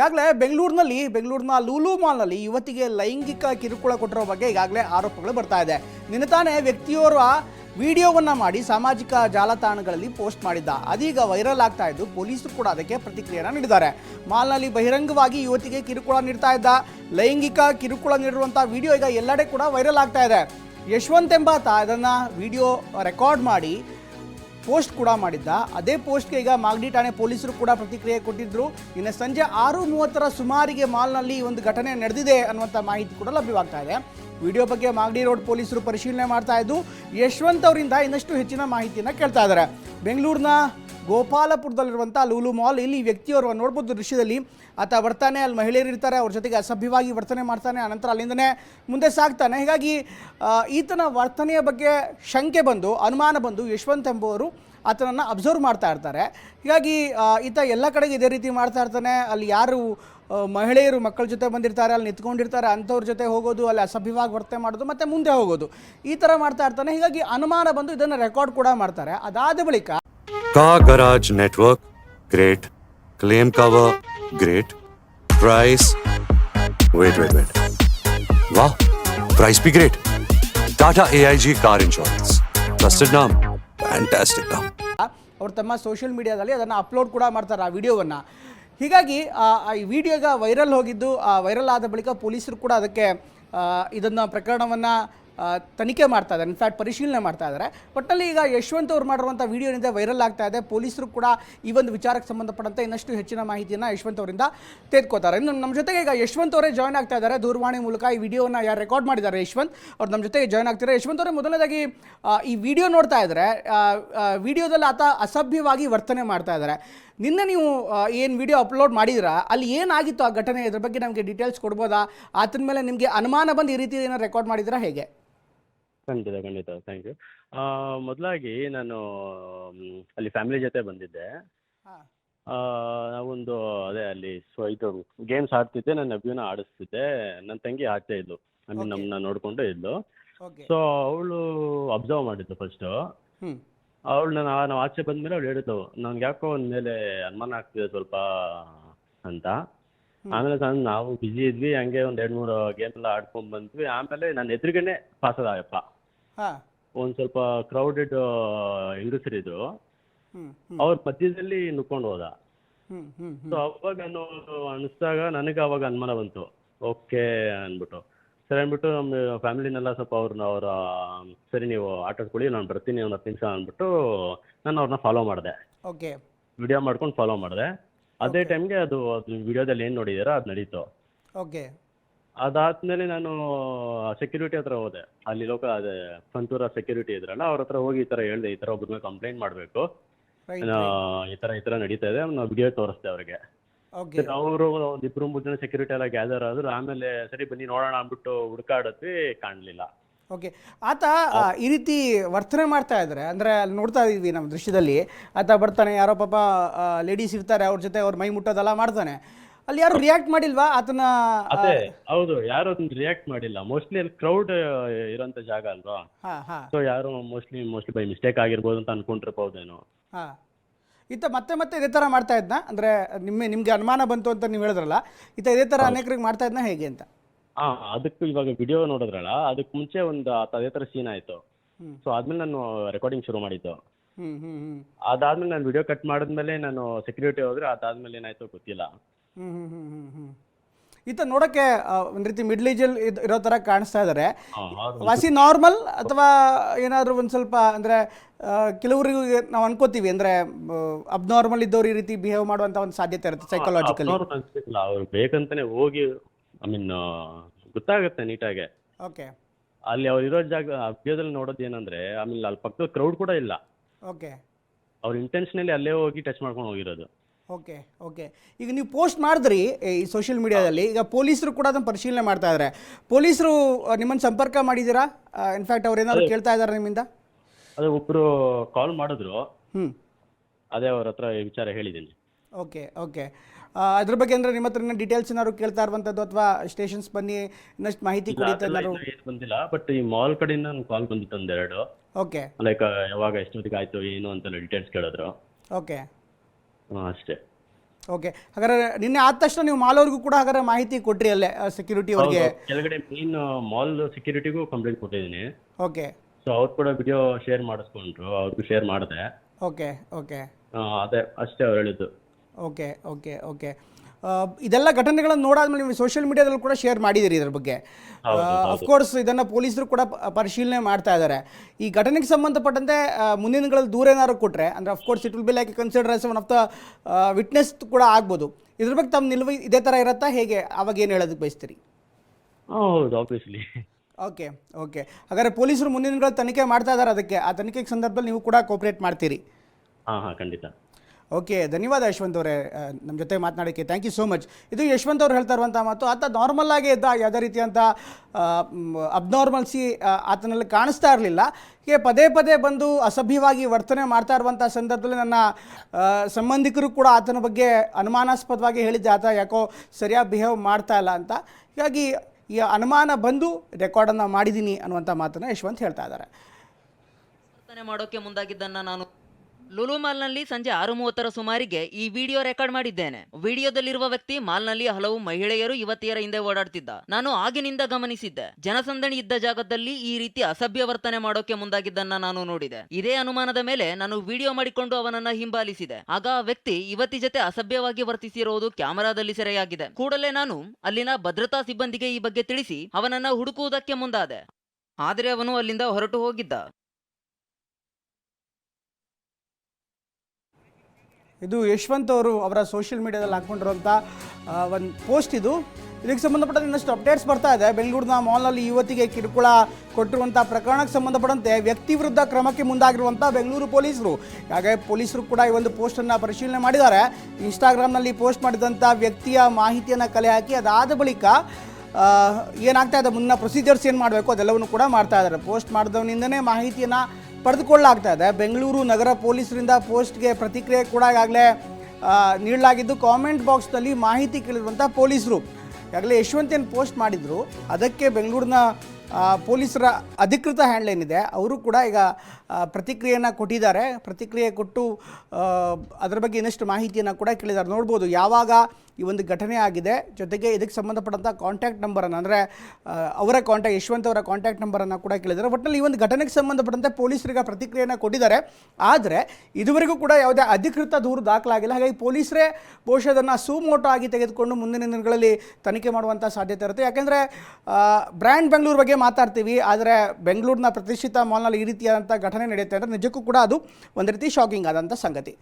ಈಗಾಗಲೇ ಬೆಂಗಳೂರಿನಲ್ಲಿ, ಬೆಂಗಳೂರಿನ ಲೂಲು ಮಾಲ್ನಲ್ಲಿ ಯುವತಿಗೆ ಲೈಂಗಿಕ ಕಿರುಕುಳ ಕೊಟ್ಟಿರೋ ಬಗ್ಗೆ ಈಗಾಗಲೇ ಆರೋಪಗಳು ಬರ್ತಾ ಇದೆ. ನಿನ್ನೆ ತಾನೇ ವ್ಯಕ್ತಿಯೋರ್ವ ವಿಡಿಯೋವನ್ನು ಮಾಡಿ ಸಾಮಾಜಿಕ ಜಾಲತಾಣಗಳಲ್ಲಿ ಪೋಸ್ಟ್ ಮಾಡಿದ್ದ. ಅದೀಗ ವೈರಲ್ ಆಗ್ತಾ ಇದ್ದು ಪೊಲೀಸರು ಕೂಡ ಅದಕ್ಕೆ ಪ್ರತಿಕ್ರಿಯೆಯನ್ನು ನೀಡಿದ್ದಾರೆ. ಮಾಲ್ನಲ್ಲಿ ಬಹಿರಂಗವಾಗಿ ಯುವತಿಗೆ ಕಿರುಕುಳ ನೀಡ್ತಾ ಇದ್ದ ಲೈಂಗಿಕ ಕಿರುಕುಳ ನೀಡಿರುವಂಥ ವಿಡಿಯೋ ಈಗ ಎಲ್ಲೆಡೆ ಕೂಡ ವೈರಲ್ ಆಗ್ತಾ ಇದೆ. ಯಶವಂತ್ ಎಂಬಾತ ಅದನ್ನು ವಿಡಿಯೋ ರೆಕಾರ್ಡ್ ಮಾಡಿ ಪೋಸ್ಟ್ ಕೂಡ ಮಾಡಿದ್ದ. ಅದೇ ಪೋಸ್ಟ್ಗೆ ಈಗ ಮಾಗಡಿ ಠಾಣೆ ಪೊಲೀಸರು ಕೂಡ ಪ್ರತಿಕ್ರಿಯೆ ಕೊಟ್ಟಿದ್ರು. ಇನ್ನು ಸಂಜೆ ಆರು ಮೂವತ್ತರ ಸುಮಾರಿಗೆ ಮಾಲ್ನಲ್ಲಿ ಒಂದು ಘಟನೆ ನಡೆದಿದೆ ಅನ್ನುವಂಥ ಮಾಹಿತಿ ಕೂಡ ಲಭ್ಯವಾಗ್ತಾ ಇದೆ. ವಿಡಿಯೋ ಬಗ್ಗೆ ಮಾಗಡಿ ರೋಡ್ ಪೊಲೀಸರು ಪರಿಶೀಲನೆ ಮಾಡ್ತಾ ಇದ್ದು, ಯಶವಂತ್ ಅವರಿಂದ ಇನ್ನಷ್ಟು ಹೆಚ್ಚಿನ ಮಾಹಿತಿಯನ್ನು ಕೇಳ್ತಾ ಇದ್ದಾರೆ. ಬೆಂಗಳೂರಿನ ಗೋಪಾಲಪುರದಲ್ಲಿರುವಂಥ ಲೂಲು ಮಾಲ್. ಇಲ್ಲಿ ವ್ಯಕ್ತಿಯವರು ನೋಡ್ಬೋದು ದೃಶ್ಯದಲ್ಲಿ ಆತ ಬರ್ತಾನೆ, ಅಲ್ಲಿ ಮಹಿಳೆಯರು ಇರ್ತಾರೆ, ಅವ್ರ ಜೊತೆಗೆ ಅಸಭ್ಯವಾಗಿ ವರ್ತನೆ ಮಾಡ್ತಾನೆ ಅನಂತರ ಅಲ್ಲಿಂದನೇ ಮುಂದೆ ಸಾಗ್ತಾನೆ. ಹೀಗಾಗಿ ಈತನ ವರ್ತನೆಯ ಬಗ್ಗೆ ಶಂಕೆ ಬಂದು, ಅನುಮಾನ ಬಂದು ಯಶವಂತ್ ಎಂಬುವರು ಆತನನ್ನು ಅಬ್ಸರ್ವ್ ಮಾಡ್ತಾ ಇರ್ತಾರೆ. ಹೀಗಾಗಿ ಈತ ಎಲ್ಲ ಕಡೆಗೆ ಇದೇ ರೀತಿ ಮಾಡ್ತಾ ಇರ್ತಾನೆ. ಅಲ್ಲಿ ಯಾರು ಮಹಿಳೆಯರು ಮಕ್ಕಳ ಜೊತೆ ಬಂದಿರ್ತಾರೆ, ಅಲ್ಲಿ ನಿಂತ್ಕೊಂಡಿರ್ತಾರೆ, ಅಂಥವ್ರ ಜೊತೆ ಹೋಗೋದು, ಅಲ್ಲಿ ಅಸಭ್ಯವಾಗಿ ವರ್ತನೆ ಮಾಡೋದು, ಮತ್ತು ಮುಂದೆ ಹೋಗೋದು, ಈ ಥರ ಮಾಡ್ತಾ ಇರ್ತಾನೆ. ಹೀಗಾಗಿ, ಅನುಮಾನ ಬಂದು ಇದನ್ನು ರೆಕಾರ್ಡ್ ಕೂಡ ಮಾಡ್ತಾರೆ. ಅದಾದ ಬಳಿಕ Car Garage Network, great. Claim cover, great. Price, wait, wait, wait. Wow, price be great. Tata AIG Car Insurance. Trusted now, fantastic name. ಅವ್ರು ತಮ್ಮ ಸೋಷಿಯಲ್ ಮೀಡಿಯಾದಲ್ಲಿ ಅದನ್ನು ಅಪ್ಲೋಡ್ ಕೂಡ ಮಾಡ್ತಾರೆ ಆ ವಿಡಿಯೋವನ್ನು ಹೀಗಾಗಿ ಆ ವಿಡಿಯೋ ಈಗ ವೈರಲ್ ಹೋಗಿದ್ದು ಆ ವೈರಲ್ ಆದ ಬಳಿಕ ಪೊಲೀಸರು ಕೂಡ ಅದಕ್ಕೆ ಇದನ್ನು ಪ್ರಕರಣವನ್ನು ತನಿಖೆ ಮಾಡ್ತಾ ಇದ್ದಾರೆ. ಇನ್ಫ್ಯಾಕ್ಟ್ ಪರಿಶೀಲನೆ ಮಾಡ್ತಾ ಇದ್ದಾರೆ. ಒಟ್ಟಲ್ಲಿ ಈಗ ಯಶವಂತ್ ಅವ್ರು ಮಾಡಿರುವಂಥ ವಿಡಿಯೋನಿಂದ ವೈರಲ್ ಆಗ್ತಾ ಇದೆ. ಪೊಲೀಸರು ಕೂಡ ಈ ಒಂದು ವಿಚಾರಕ್ಕೆ ಸಂಬಂಧಪಟ್ಟಂತೆ ಇನ್ನಷ್ಟು ಹೆಚ್ಚಿನ ಮಾಹಿತಿಯನ್ನು ಯಶವಂತ್ ಅವರಿಂದ ತೆಗೆದುಕೋತಾರೆ ಇನ್ನು ನಮ್ಮ ಜೊತೆಗೆ ಈಗ ಯಶವಂತ್ ಅವರೇ ಜಾಯ್ನ್ ಆಗ್ತಾ ಇದ್ದಾರೆ. ದೂರವಾಣಿ ಮೂಲಕ ಈ ವಿಡಿಯೋನ ಯಾರು ರೆಕಾರ್ಡ್ ಮಾಡಿದ್ದಾರೆ? ಯಶವಂತ್ ಅವ್ರು ನಮ್ಮ ಜೊತೆಗೆ ಜಾಯ್ನ್ ಆಗ್ತಿದ್ದಾರೆ. ಯಶವಂತ್ ಅವರೇ ಮೊದಲನೇದಾಗಿ ಈ ವಿಡಿಯೋ ನೋಡ್ತಾ ಇದ್ದಾರೆ. ವಿಡಿಯೋದಲ್ಲಿ ಆತ ಅಸಭ್ಯವಾಗಿ ವರ್ತನೆ ಮಾಡ್ತಾ ಇದ್ದಾರೆ. ನಿನ್ನೆ ನೀವು ಏನು ವಿಡಿಯೋ ಅಪ್ಲೋಡ್ ಮಾಡಿದಿರಾ ಅಲ್ಲಿ ಏನಾಗಿತ್ತು ಆ ಘಟನೆ? ಇದ್ರ ಬಗ್ಗೆ ನಮಗೆ ಡೀಟೇಲ್ಸ್ ಕೊಡ್ಬೋದಾ? ಆತನ ಮೇಲೆ ನಿಮಗೆ ಅನುಮಾನ ಬಂದು ಈ ರೀತಿ ಏನೋ ರೆಕಾರ್ಡ್ ಮಾಡಿದಿರಾ ಹೇಗೆ? ಖಂಡಿತ ಖಂಡಿತ. ಥ್ಯಾಂಕ್ ಯು ಮೊದಲಾಗಿ ನಾನು ಅಲ್ಲಿ ಫ್ಯಾಮಿಲಿ ಜೊತೆ ಬಂದಿದ್ದೆ. ಆ, ನಾವೊಂದು ಅದೇ ಅಲ್ಲಿ ಸೊ ಇದು ಗೇಮ್ಸ್ ಆಡ್ತಿದ್ದೆ ನನ್ನ ಅಭಿಯನ್ನ ಆಡಿಸ್ತಿದ್ದೆ. ನನ್ನ ತಂಗಿ ಆಡ್ತಾ ಇದ್ಲು. I mean. ನಮ್ಮನ್ನ ನೋಡ್ಕೊಂಡು ಇದ್ಲು. ಓಕೆ ಸೊ ಅವಳು ಅಬ್ಸರ್ವ್ ಮಾಡಿದ್ಲು ಫಸ್ಟು ಹ್ಞೂ ಅವಳು ನಾನು ನಾವು ಆಚೆ ಬಂದ್ಮೇಲೆ ಅವಳು ಹೇಳಿದ್ಲು ನನ್ಗೆ ಯಾಕೋ ಒಂದ್ ಮೇಲೆ ಅನುಮಾನ ಆಗ್ತಿದೆ ಸ್ವಲ್ಪ ಅಂತ. ಆಮೇಲೆ ನಾನು ನಾವು ಬಿಜಿ ಇದ್ವಿ ಹಂಗೆ ಒಂದ್ ಎರಡು ಮೂರು ಗೇಮ್ ಎಲ್ಲ ಆಡ್ಕೊಂಡ್ ಬಂದ್ವಿ. ಆಮೇಲೆ ನನ್ನ ಎದುರುಗೇನೆ ಪಾಸ್ ಆದಪ್ಪ ಹಾಂ. ಒಂದು ಸ್ವಲ್ಪ ಕ್ರೌಡೆಡ್ ಹೆಂಗಸರಿದ್ರು ಇದ್ರು ಅವ್ರ ಮಧ್ಯದಲ್ಲಿ ನುಕ್ಕೊಂಡು ಹೋದ. ಸೊ ಅವಾಗ ನಾನು ಅನಿಸ್ದಾಗ ನನಗೆ ಅವಾಗ ಅನುಮಾನ ಬಂತು. ಓಕೆ ಅನ್ಬಿಟ್ಟು ಸರಿ ಅಂದ್ಬಿಟ್ಟು ನಮ್ಮ ಫ್ಯಾಮಿಲಿನೆಲ್ಲ ಸ್ವಲ್ಪ ಅವ್ರನ್ನ ಅವರ ಸರಿ ನೀವು ಆಟಾಡ್ಕೊಳ್ಳಿ ನಾನು ಬರ್ತೀನಿ ಒಂದು ಹತ್ತು ನಿಮಿಷ ಅಂದ್ಬಿಟ್ಟು ನಾನು ಅವ್ರನ್ನ ಫಾಲೋ ಮಾಡಿದೆ. ಓಕೆ. ವಿಡಿಯೋ ಮಾಡ್ಕೊಂಡು ಫಾಲೋ ಮಾಡಿದೆ. ಅದೇ ಟೈಮ್ಗೆ ಅದು ಅದು ವಿಡಿಯೋದಲ್ಲಿ ಏನು ನೋಡಿದಾರೋ ಅದು ನಡೀತು. ಓಕೆ. ಅದಾದ್ಮೇಲೆ ನಾನು ಸೆಕ್ಯೂರಿಟಿ ಹತ್ರ ಹೋದೆ. ಅಲ್ಲಿ ಲೋಕ ಅದೇ ಸಂತೂರ ಸೆಕ್ಯೂರಿಟಿ ಇದ್ರಲ್ಲ ಅವ್ರ ಹತ್ರ ಹೋಗಿ ಈ ತರ ಹೇಳ್ದೆ ಈ ತರ ಒಬ್ಬರ ಮೇಲೆ ಕಂಪ್ಲೇಂಟ್ ಮಾಡಬೇಕು. ಈ ತರ ಈ ತರ ನಡೀತಾ ಇದೆ ನಾವು ವಿಡಿಯೋ ತೋರಿಸ್ದೆ ಅವ್ರಿಗೆ. ಓಕೆ ಅವರು ಒಂದ್ ಇಬ್ರು ಮೂರು ಜನ ಸೆಕ್ಯೂರಿಟಿ ಎಲ್ಲ ಗ್ಯಾದರ್ ಆದ್ರು ಆಮೇಲೆ ಸರಿ ಬನ್ನಿ ನೋಡೋಣ ಅಂದ್ಬಿಟ್ಟು ಹುಡುಕಾಡತ್ವಿ ಕಾಣಲಿಲ್ಲ. ಓಕೆ ಆತ ಈ ರೀತಿ ವರ್ತನೆ ಮಾಡ್ತಾ ಇದ್ದಾರೆ ಅಂದರೆ ಅಲ್ಲಿ ನೋಡ್ತಾ ಇದ್ವಿ ನಮ್ಮ ದೃಶ್ಯದಲ್ಲಿ. ಆತ ಬರ್ತಾನೆ ಯಾರೋ ಪಾಪ ಲೇಡೀಸ್ ಇರ್ತಾರೆ ಅವ್ರ ಜೊತೆ ಅವ್ರ ಮೈ ಮುಟ್ಟೋದೆಲ್ಲ ಮಾಡ್ತಾನೆ. ಅಲ್ಲಿ ಯಾರು ರಿಯಾಕ್ಟ್ ಮಾಡಿಲ್ವಾ? ಅದನ್ನ ಅದೇ ಹೌದು ಯಾರು ಅದನ್ನ ರಿಯಾಕ್ಟ್ ಮಾಡಿಲ್ಲ. ಮೋಸ್ಟ್ಲಿ ಅಲ್ಲಿ ಕ್ರೌಡ್ ಇರೋಂತ ಜಾಗ ಅಲ್ವಾ? ಹಾಂ ಹಾಂ. ಸೊ ಯಾರು ಮೋಸ್ಟ್ಲಿ ಮೋಸ್ಟ್ಲಿ ಬೈ ಮಿಸ್ಟೇಕ್ ಆಗಿರ್ಬೋದು ಅಂತ ಅನ್ಕೊಂಡಿರ್ಬೋದೇನೋ. ಇತ್ತ ಮತ್ತೆ ಮತ್ತೆ ಇದೇ ತರ ಮಾಡ್ತಾ ಇದ್ನ? ಅಂದ್ರೆ ನಿಮ್ಮ ನಿಮಗೆ ಅನುಮಾನ ಬಂತು ಅಂತ ನೀವು ಹೇಳಿದ್ರಲ್ಲ ಇತ್ತ ಇದೇ ತರ ಅನೇಕರಿಗೆ ಮಾಡ್ತಾ ಇದ್ನ ಹೇಗೆ ಅಂತ? ಹಾ ಅದಕ್ಕೂ ಇವಾಗ ವಿಡಿಯೋ ನೋಡಿದ್ರಲ್ಲ ಅದಕ್ಕೆ ಮುಂಚೆ ಒಂದು ಅದೇ ತರ ಸೀನ್ ಆಯ್ತು. ಸೊ ಆದ್ಮೇಲೆ ನಾನು ರೆಕಾರ್ಡಿಂಗ್ ಶುರು ಮಾಡಿದ್ದು. ಹ್ಮ್ ಹ್ಮ್ ಹ್ಮ್. ಅದಾದ್ಮೇಲೆ ನಾನು ವಿಡಿಯೋ ಕಟ್ ಮಾಡಿದ್ಮೇಲೆ ನಾನು ಸೆಕ್ಯೂರಿಟಿ ಹೋದ್ರೆ ಅದಾದ್ಮೇಲೆ ಏನಾಯ್ತು ಗೊತ್ತಿಲ್ಲ. ಈತ ನೋಡೋಕ್ಕೆ ಒಂದು ರೀತಿ ಮಿಡ್ಲ್ ಏಜಲ್ಲಿ ಇರೋ ತರ ಕಾಣಿಸ್ತಾ ಇದಾರೆ. ವಾಸಿ ನಾರ್ಮಲ್ ಅಥವಾ ಏನಾದ್ರು ಒಂದ್ ಸ್ವಲ್ಪ ಅಂದ್ರೆ ಕೆಲವರಿಗೂ ನಾವು ಅನ್ಕೋತೀವಿ ಅಂದ್ರೆ ಅಬ್ನಾರ್ಮಲ್ ಇದ್ದವ್ರು ಈ ರೀತಿ ಬಿಹೇವ್ ಮಾಡುವಂತ ಒಂದು ಸಾಧ್ಯತೆ ಇರುತ್ತೆ ಸೈಕಾಲಜಿಕಲಿ ಅವ್ರು ಅನ್ಸ್ತಿಲ್ಲ ಅವ್ರು ಬೇಕಂತಾನೆ ಹೋಗಿ ಐ ಮೀನ್ ಗೊತ್ತಾಗುತ್ತೆ ನೀಟಾಗೆ. ಓಕೆ. ಅಲ್ಲಿ ಅವ್ರು ಇರೋ ಜಾಗ ಅಭ್ಯದಲ್ಲಿ ನೋಡೋದು ಏನಂದ್ರೆ ಆಮೇಲೆ ಅಲ್ಲಿ ಪಕ್ಕದ ಕ್ರೌಡ್ ಕೂಡ ಇಲ್ಲ. ಓಕೆ. ಅವ್ರ ಇಂಟೆನ್ಷನಲಿ ಅಲ್ಲೇ ಹೋಗಿ ಟಚ್ ಮಾಡ್ಕೊಂಡು ಹೋಗಿರೋದು. Okay okay. ಈಗ ನೀವು ಪೋಸ್ಟ್ ಮಾಡಿದ್ರಿ ಈ ಸೋಷಿಯಲ್ ಮೀಡಿಯಾದಲ್ಲಿ ಈಗ ಪೊಲೀಸರು ಕೂಡ ಅದನ್ನು ಪರಿಶೀಲನೆ ಮಾಡ್ತಾ ಇದ್ದಾರೆ ಪೊಲೀಸರು ನಿಮ್ಮನ್ನು ಸಂಪರ್ಕ ಮಾಡಿದ್ದೀರಾ? ಇನ್ಫ್ಯಾಕ್ಟ್ ಅವ್ರು ಏನಾದ್ರು ಕೇಳ್ತಾ ಇದ್ದಾರೆ ನಿಮ್ಮಿಂದ? ಅದೇ ಒಬ್ಬರು ಕಾಲ್ ಮಾಡಿದ್ರು. ಹ್ಞೂ ಅದೇ ಅವ್ರ ಹತ್ರ ಈ ವಿಚಾರ ಹೇಳಿದ್ದೀನಿ. Okay okay. ಅದ್ರ ಬಗ್ಗೆ ಅಂದ್ರೆ ನಿಮ್ಮ ಹತ್ರ ಡೀಟೇಲ್ಸ್ ಏನಾದ್ರು ಕೇಳ್ತಾ ಇರುವಂಥದ್ದು ಅಥವಾ ಸ್ಟೇಷನ್ಸ್ ಬನ್ನಿ ಇನ್ನಷ್ಟು ಮಾಹಿತಿ ಏನಾದ್ರು? ಏನು ಬಂದಿಲ್ಲ. ಬಟ್ ಈ ಮಾಲ್ ಕಡೆಯಿಂದ ನಂಗೆ ಕಾಲ್ ಬಂದಿತ್ತು ಒಂದೆರಡು. ಓಕೆ. ಲೈಕ್ ಯಾವಾಗ ಎಷ್ಟೊತ್ತಿಗೆ ಆಯ್ತು ಏನು ಅಂತೆಲ್ಲ ಡೀಟೇಲ್ಸ್ ಕೇಳಿದ್ರು. ಓಕೆ. ಅಷ್ಟೇ. ಓಕೆ ಹಾಗಾದ್ರೆ ನಿನ್ನೆ ಆದ ತಕ್ಷಣ ನೀವು ಮಾಲ್ ಅವ್ರಿಗೂ ಕೂಡ ಹಾಗಾದ್ರೆ ಮಾಹಿತಿ ಕೊಟ್ರಿ ಅಲ್ಲೇ ಸೆಕ್ಯೂರಿಟಿ ಅವ್ರಿಗೆ. ಕೆಳಗಡೆ ಮೇನ್ ಮಾಲ್ ಸೆಕ್ಯೂರಿಟಿಗೂ ಕಂಪ್ಲೇಂಟ್ ಕೊಟ್ಟಿದ್ದೀನಿ. ಓಕೆ ಸೊ ಅವ್ರು ಕೂಡ ವಿಡಿಯೋ ಶೇರ್ ಮಾಡಿಸ್ಕೊಂಡ್ರು ಅವ್ರಿಗೂ ಶೇರ್ ಮಾಡಿದೆ. ಓಕೆ ಓಕೆ ಅದೇ ಅಷ್ಟೇ ಅವ್ರು ಹೇಳಿದ್ದು. ಓಕೆ ಓಕೆ ಓಕೆ ಇದೆಲ್ಲ ಘಟನೆಗಳನ್ನು ನೋಡಾದ್ಮೇಲೆ ನೀವು ಸೋಷಿಯಲ್ ಮೀಡಿಯಾದಲ್ಲೂ ಕೂಡ ಶೇರ್ ಮಾಡಿದ್ದೀರಿ ಇದ್ರ ಬಗ್ಗೆ. ಅಫ್ಕೋರ್ಸ್ ಇದನ್ನು ಪೊಲೀಸರು ಕೂಡ ಪರಿಶೀಲನೆ ಮಾಡ್ತಾ ಇದ್ದಾರೆ ಈ ಘಟನೆಗೆ ಸಂಬಂಧಪಟ್ಟಂತೆ ಮುಂದಿನ ದಿನಗಳಲ್ಲಿ ದೂರ ಏನಾದ್ರು ಕೊಟ್ಟರೆ ಅಂದರೆ of course it will be like consider as one of the witness ಕೂಡ ಆಗ್ಬೋದು. ಇದ್ರ ಬಗ್ಗೆ ತಮ್ಮ ನಿಲುವು ಇದೇ ಥರ ಇರುತ್ತಾ? ಹೇಗೆ? ಅವಾಗ ಏನು ಹೇಳೋದಕ್ಕೆ ಬಯಸ್ತೀರಿ? ಹೌದು ಆಬ್ವಿಯಸ್ಲಿ ಓಕೆ ಓಕೆ. ಹಾಗಾದ್ರೆ ಪೊಲೀಸರು ಮುಂದಿನ ದಿನಗಳಲ್ಲಿ ತನಿಖೆ ಮಾಡ್ತಾ ಇದ್ದಾರೆ ಅದಕ್ಕೆ. ಆ ತನಿಖೆ ಸಂದರ್ಭದಲ್ಲಿ ನೀವು ಕೂಡ ಕೋಪರೇಟ್ ಮಾಡ್ತೀರಿ. ಹಾಂ ಹಾಂ ಖಂಡಿತ. ಓಕೆ, ಧನ್ಯವಾದ ಯಶವಂತ್ ಅವರೇ. ನಮ್ಮ ಜೊತೆ ಮಾತನಾಡೋಕ್ಕೆ ಥ್ಯಾಂಕ್ ಯು ಸೋ ಮಚ್ ಇದು ಯಶವಂತ್ ಅವ್ರು ಹೇಳ್ತಾ ಇರುವಂಥ ಮಾತು, ಆತ ನಾರ್ಮಲ್ ಆಗೇ ಇದ್ದ ಯಾವುದೇ ರೀತಿಯಂಥ ಅಬ್ನಾರ್ಮಲ್ಸಿ ಆತನಲ್ಲಿ ಕಾಣಿಸ್ತಾ ಇರಲಿಲ್ಲ. ಹೀಗೆ ಪದೇ ಪದೇ ಬಂದು ಅಸಭ್ಯವಾಗಿ ವರ್ತನೆ ಮಾಡ್ತಾ ಇರುವಂಥ ಸಂದರ್ಭದಲ್ಲಿ ನನ್ನ ಸಂಬಂಧಿಕರು ಕೂಡ ಆತನ ಬಗ್ಗೆ ಅನುಮಾನಾಸ್ಪದವಾಗಿ ಹೇಳಿದ್ದೆ ಆತ ಯಾಕೋ ಸರಿಯಾಗಿ ಬಿಹೇವ್ ಮಾಡ್ತಾ ಇಲ್ಲ ಅಂತ. ಹೀಗಾಗಿ ಈ ಅನುಮಾನ ಬಂದು ರೆಕಾರ್ಡನ್ನು ಮಾಡಿದ್ದೀನಿ ಅನ್ನುವಂಥ ಮಾತನ್ನು ಯಶವಂತ್ ಹೇಳ್ತಾ ಇದ್ದಾರೆ. ಮಾಡೋಕ್ಕೆ ಮುಂದಾಗಿದ್ದನ್ನು ನಾನು ಲುಲು ಮಾಲ್ನಲ್ಲಿ ಸಂಜೆ ಆರು ಮೂವತ್ತರ ಸುಮಾರಿಗೆ ಈ ವಿಡಿಯೋ ರೆಕಾರ್ಡ್ ಮಾಡಿದ್ದೇನೆ. ವಿಡಿಯೋದಲ್ಲಿರುವ ವ್ಯಕ್ತಿ ಮಾಲ್ನಲ್ಲಿ ಹಲವು ಮಹಿಳೆಯರು ಯುವತಿಯರ ಹಿಂದೆ ಓಡಾಡ್ತಿದ್ದ ನಾನು ಆಗಿನಿಂದ ಗಮನಿಸಿದ್ದೆ. ಜನಸಂದಣಿ ಇದ್ದ ಜಾಗದಲ್ಲಿ ಈ ರೀತಿ ಅಸಭ್ಯ ವರ್ತನೆ ಮಾಡೋಕೆ ಮುಂದಾಗಿದ್ದನ್ನ ನಾನು ನೋಡಿದೆ. ಇದೇ ಅನುಮಾನದ ಮೇಲೆ ನಾನು ವಿಡಿಯೋ ಮಾಡಿಕೊಂಡು ಅವನನ್ನ ಹಿಂಬಾಲಿಸಿದೆ. ಆಗ ಆ ವ್ಯಕ್ತಿ ಯುವತಿ ಜೊತೆ ಅಸಭ್ಯವಾಗಿ ವರ್ತಿಸಿರುವುದು ಕ್ಯಾಮೆರಾದಲ್ಲಿ ಸೆರೆಯಾಗಿದೆ. ಕೂಡಲೇ ನಾನು ಅಲ್ಲಿನ ಭದ್ರತಾ ಸಿಬ್ಬಂದಿಗೆ ಈ ಬಗ್ಗೆ ತಿಳಿಸಿ ಅವನನ್ನ ಹುಡುಕುವುದಕ್ಕೆ ಮುಂದಾದೆ. ಆದರೆ ಅವನು ಅಲ್ಲಿಂದ ಹೊರಟು ಹೋಗಿದ್ದ. ಇದು ಯಶವಂತ್ ಅವರು ಅವರ ಸೋಷಿಯಲ್ ಮೀಡಿಯಾದಲ್ಲಿ ಹಾಕ್ಕೊಂಡಿರುವಂಥ ಒಂದು ಪೋಸ್ಟ್ ಇದು. ಇದಕ್ಕೆ ಸಂಬಂಧಪಟ್ಟ ಇನ್ನಷ್ಟು ಅಪ್ಡೇಟ್ಸ್ ಬರ್ತಾ ಇದೆ. ಬೆಂಗಳೂರಿನ ಮಾಲ್ನಲ್ಲಿ ಯುವತಿಗೆ ಕಿರುಕುಳ ಕೊಟ್ಟಿರುವಂಥ ಪ್ರಕರಣಕ್ಕೆ ಸಂಬಂಧಪಟ್ಟಂತೆ ವ್ಯಕ್ತಿ ವಿರುದ್ಧ ಕ್ರಮಕ್ಕೆ ಮುಂದಾಗಿರುವಂಥ ಬೆಂಗಳೂರು ಪೊಲೀಸರು. ಹಾಗಾಗಿ ಪೊಲೀಸರು ಕೂಡ ಈ ಒಂದು ಪೋಸ್ಟನ್ನು ಪರಿಶೀಲನೆ ಮಾಡಿದ್ದಾರೆ. ಇನ್ಸ್ಟಾಗ್ರಾಮ್ನಲ್ಲಿ ಪೋಸ್ಟ್ ಮಾಡಿದಂಥ ವ್ಯಕ್ತಿಯ ಮಾಹಿತಿಯನ್ನು ಕಲೆ ಹಾಕಿ ಅದಾದ ಬಳಿಕ ಏನಾಗ್ತಾ ಇದೆ? ಮುನ್ನ ಪ್ರೊಸೀಜರ್ಸ್ ಏನು ಮಾಡಬೇಕು? ಅದೆಲ್ಲವನ್ನು ಕೂಡ ಮಾಡ್ತಾ ಇದ್ದಾರೆ. ಪೋಸ್ಟ್ ಮಾಡಿದವನಿಂದನೇ ಮಾಹಿತಿಯನ್ನು ಪಡೆದುಕೊಳ್ಳಲಾಗ್ತಾ ಇದೆ. ಬೆಂಗಳೂರು ನಗರ ಪೊಲೀಸರಿಂದ ಪೋಸ್ಟ್ಗೆ ಪ್ರತಿಕ್ರಿಯೆ ಕೂಡ ಈಗಾಗಲೇ ನೀಡಲಾಗಿದ್ದು, ಕಾಮೆಂಟ್ ಬಾಕ್ಸ್ನಲ್ಲಿ ಮಾಹಿತಿ ಕೇಳಿರುವಂಥ ಪೊಲೀಸರು. ಈಗಾಗಲೇ ಯಶವಂತ್ ಏನು ಪೋಸ್ಟ್ ಮಾಡಿದರು. ಅದಕ್ಕೆ ಬೆಂಗಳೂರಿನ ಪೊಲೀಸರ ಅಧಿಕೃತ ಹ್ಯಾಂಡ್ಲ್ ಏನಿದೆ ಅವರು ಕೂಡ ಈಗ ಪ್ರತಿಕ್ರಿಯೆಯನ್ನು ಕೊಟ್ಟಿದ್ದಾರೆ. ಪ್ರತಿಕ್ರಿಯೆ ಕೊಟ್ಟು ಅದರ ಬಗ್ಗೆ ಇನ್ನಷ್ಟು ಮಾಹಿತಿಯನ್ನು ಕೂಡ ಕೇಳಿದ್ದಾರೆ. ನೋಡ್ಬೋದು, ಯಾವಾಗ ಈ ಒಂದು ಘಟನೆ ಆಗಿದೆ. ಜೊತೆಗೆ ಇದಕ್ಕೆ ಸಂಬಂಧಪಟ್ಟಂಥ ಕಾಂಟ್ಯಾಕ್ಟ್ ನಂಬರನ್ನು ಅಂದರೆ ಅವರ ಕಾಂಟ್ಯಾಕ್ಟ್ ಯಶವಂತ್ ಅವರ ಕಾಂಟ್ಯಾಕ್ಟ್ ನಂಬರನ್ನು ಕೂಡ ಕೇಳಿದ್ದಾರೆ. ಒಟ್ಟಿನಲ್ಲಿ ಈ ಒಂದು ಘಟನೆಗೆ ಸಂಬಂಧಪಟ್ಟಂತೆ ಪೊಲೀಸರಿಗೆ ಪ್ರತಿಕ್ರಿಯೆಯನ್ನು ಕೊಟ್ಟಿದ್ದಾರೆ. ಆದರೆ ಇದುವರೆಗೂ ಕೂಡ ಯಾವುದೇ ಅಧಿಕೃತ ದೂರು ದಾಖಲಾಗಿಲ್ಲ. ಹಾಗಾಗಿ ಪೊಲೀಸರೇ ಬಹುಶಃ ಅದನ್ನು ಸುಮೋಟೋ ಆಗಿ ತೆಗೆದುಕೊಂಡು ಮುಂದಿನ ದಿನಗಳಲ್ಲಿ ತನಿಖೆ ಮಾಡುವಂಥ ಸಾಧ್ಯತೆ ಇರುತ್ತೆ. ಯಾಕೆಂದರೆ ಬ್ರ್ಯಾಂಡ್ ಬೆಂಗಳೂರು ಬಗ್ಗೆ ಮಾತಾಡ್ತೀವಿ. ಆದರೆ ಬೆಂಗಳೂರಿನ ಪ್ರತಿಷ್ಠಿತ ಮಾಲ್ನಲ್ಲಿ ಈ ರೀತಿಯಾದಂಥ ಘಟನೆ ನಡೆಯುತ್ತೆ ಅಂದರೆ ನಿಜಕ್ಕೂ ಕೂಡ ಅದು ಒಂದು ರೀತಿ ಶಾಕಿಂಗ್ ಆದಂಥ ಸಂಗತಿ.